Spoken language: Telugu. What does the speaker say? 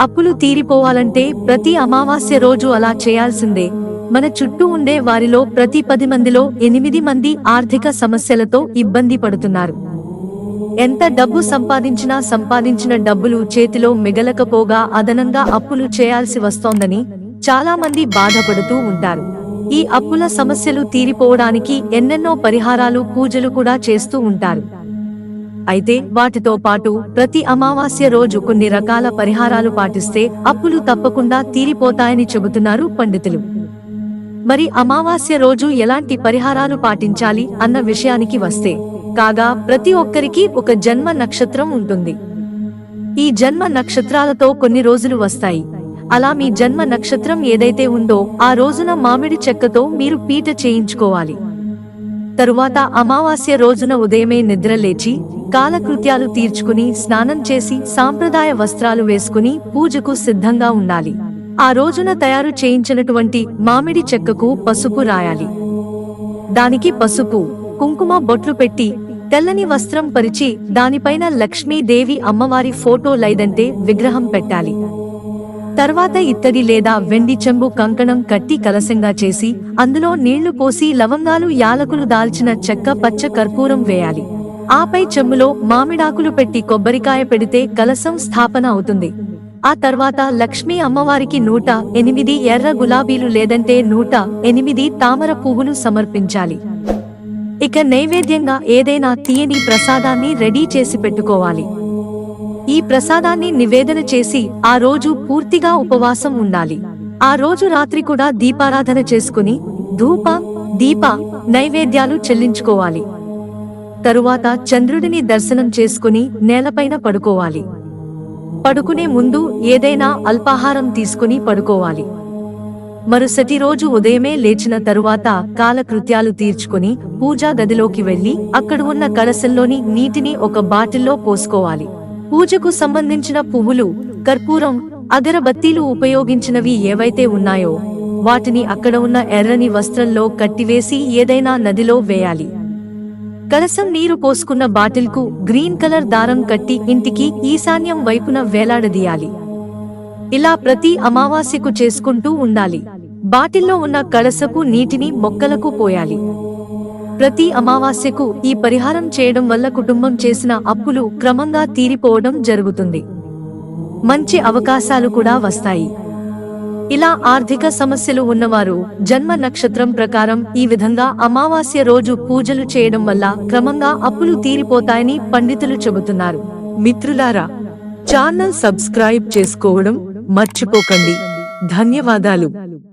అప్పులు తీరిపోవాలంటే ప్రతి అమావాస్య రోజు అలా చేయాల్సిందే. మన చుట్టూ ఉండే వారిలో ప్రతి పది మందిలో ఎనిమిది మంది ఆర్థిక సమస్యలతో ఇబ్బంది పడుతున్నారు. ఎంత డబ్బు సంపాదించినా సంపాదించిన డబ్బులు చేతిలో మిగలకపోగా అదనంగా అప్పులు చేయాల్సి వస్తోందని చాలా మంది బాధపడుతూ ఉంటారు. ఈ అప్పుల సమస్యలు తీరిపోవడానికి ఎన్నెన్నో పరిహారాలు పూజలు కూడా చేస్తూ ఉంటారు. అయితే వాటితో పాటు ప్రతి అమావాస్య రోజు కొన్ని రకాల పరిహారాలు పాటిస్తే అప్పులు తప్పకుండా తీరిపోతాయని చెబుతున్నారు పండితులు. మరి అమావాస్య రోజు ఎలాంటి పరిహారాలు పాటించాలి అన్న విషయానికి వస్తే కాగా ప్రతి ఒక్కరికి ఒక జన్మ నక్షత్రం ఉంటుంది. ఈ జన్మ నక్షత్రాలతో కొన్ని రోజులు వస్తాయి. అలా మీ జన్మ నక్షత్రం ఏదైతే ఉందో ఆ రోజున మామిడి చెక్కతో మీరు పీట చేయించుకోవాలి. తరువాత అమావాస్య రోజున ఉదయమే నిద్రలేచి కాలకృత్యాలు తీర్చుకుని స్నానం చేసి సాంప్రదాయ వస్త్రాలు వేసుకుని పూజకు సిద్ధంగా ఉండాలి. ఆ రోజున తయారు చేయించినటువంటి మామిడి చెక్కకు పసుపు రాయాలి. దానికి పసుపు కుంకుమ బొట్లు పెట్టి తెల్లని వస్త్రం పరిచి దానిపైన లక్ష్మీదేవి అమ్మవారి ఫోటో లైదంటే విగ్రహం పెట్టాలి. తర్వాత ఇత్తడి లేదా వెండి చెంబు కంకణం కట్టి కలసంగా చేసి అందులో నీళ్ళు పోసి లవంగాలు యాలకులు దాల్చిన చెక్క పచ్చ కర్పూరం వేయాలి. ఆపై చెంబులో మామిడాకులు పెట్టి కొబ్బరికాయ పెడితే కలసం స్థాపన అవుతుంది. ఆ తర్వాత లక్ష్మీ అమ్మవారికి నూట ఎనిమిది ఎర్ర గులాబీలు లేదంటే నూట ఎనిమిది తామర పువ్వులు సమర్పించాలి. ఇక నైవేద్యంగా ఏదైనా తీయని ప్రసాదాన్ని రెడీ చేసి పెట్టుకోవాలి. ఈ ప్రసాదాన్ని నివేదన చేసి ఆ రోజు పూర్తిగా ఉపవాసం ఉండాలి. ఆ రోజు రాత్రి కూడా దీపారాధన చేసుకుని ధూప దీప నైవేద్యాలు చెల్లించుకోవాలి. తరువాత చంద్రుడిని దర్శనం చేసుకుని నేలపైన పడుకోవాలి. పడుకునే ముందు ఏదైనా అల్పాహారం తీసుకుని పడుకోవాలి. మరుసటి రోజు ఉదయమే లేచిన తరువాత కాలకృత్యాలు తీర్చుకుని పూజా గదిలోకి వెళ్ళి అక్కడ ఉన్న కలశంలోని నీటిని ఒక బాటిల్లో పోసుకోవాలి. పూజకు సంబంధించిన పువ్వులు కర్పూరం అగరబత్తీలు ఉపయోగించినవి ఏవైతే ఉన్నాయో వాటిని అక్కడ ఉన్న ఎర్రని వస్త్రంలో కట్టివేసి ఏదైనా నదిలో వేయాలి. కలసం నీరు పోసుకున్న బాటిల్కు గ్రీన్ కలర్ దారం కట్టి ఇంటికి ఈశాన్యం వైపున వేలాడదీయాలి. ఇలా ప్రతి అమావాస్యకు చేసుకుంటూ ఉండాలి. బాటిల్లో ఉన్న కలసపు నీటిని మొక్కలకు పోయాలి. ప్రతి అమావాస్యకు ఈ పరిహారం చేయడం వల్ల కుటుంబం చేసిన అప్పులు క్రమంగా తీరిపోవడం జరుగుతుంది. మంచి అవకాశాలు కూడా వస్తాయి. ఇలా ఆర్థిక సమస్యలు ఉన్నవారు జన్మ నక్షత్రం ప్రకారం ఈ విధంగా అమావాస్య రోజు పూజలు చేయడం వల్ల క్రమంగా అప్పులు తీరిపోతాయని పండితులు చెబుతున్నారు. మిత్రులారా ఛానల్ సబ్స్క్రైబ్ చేసుకోవడం మర్చిపోకండి. ధన్యవాదాలు.